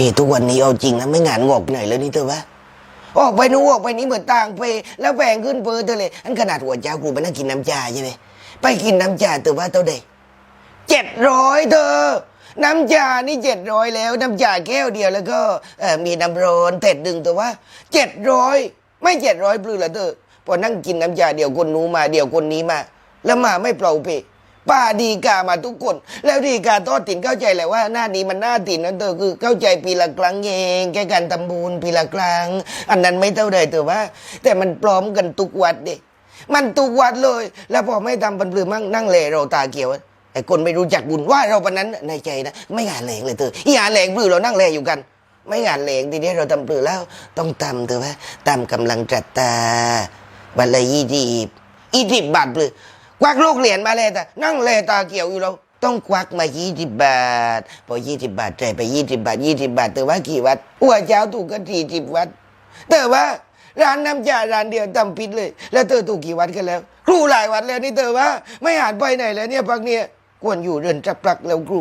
เอทุกวันนี้เอาจริงนะไม่งานงอกไหนแล้วนี่เธอวะออกไปนู้ออกไปนี้เหมือนต่างไปแล้วแพงขึ้นเปอร์เธอเลยอันขนาดหัวเจ้ากูไปนั่งกินน้ำชาใช่ไหมไปกินน้ำชาเธอว่าเท่าใดเจ็ดร้อยเธอ น้ำชานี่เจ็ดร้อยแล้ว น้ำชาแก้วเดียวแล้วก็เอมีน้ำร้อนเต็ดดึงตัวว่าเจ็ดร้อยไม่เจ็ดร้อยปลื้ละเธอพอนั่งกินน้ำชาเดี๋ยวคนนู้มาเดี๋ยวคนนี้มา แล้วมาไม่เปล่าเป ป้าดีกามาทุกคน แล้วดีกาทอดตินเข้าใจแหละว่าหน้านี้มันหน้าตินนั่นเธอคือเข้าใจปีละครั้งเองแค่การทำบุญปีละครั้ง อันนั้นไม่เท่าใดเธอว่า แต่มันพร้อมกันทุกวัดดิมันทุกวัดเลย แล้วพอไม่ทำบันปลือมั่งนั่งเลเราตาเขียวไอ้คนไม่รู้จักบุญว่าเราปนนั้นในใจนะไม่งานแหลงเลยเธออีหาแหลงปลือเรานั่งแลอยู่กัน ไม่งานแหลงทีนี้เราทำปลือแล้ว ต้องทำเธอว่าตามกำลังจัดตาวันละยี่สิบอีสิบบาทปลือ ควักลูกเหรียญมาเลยแต่นั่งเลยตาเกี่ยวอยู่แล้วต้องควักมายี่สิบบาท พอยี่สิบบาทใจายไปยี่สิบบาทยี่สิบบาท แต่ว่ากี่วัดหัวเจ้าถูกกันสี่สิบวัด แต่ว่าร้านน้ำจาร้านเดียวทำผิดเลย แล้วเธอถูกกี่วัดกันแล้ว ครูหลายวัดแล้วนี่เธอว่า ไม่หานไปไหนแล้วเนี่ยพักเนี่ยควรอยู่เรือนจับปลักแล้วครู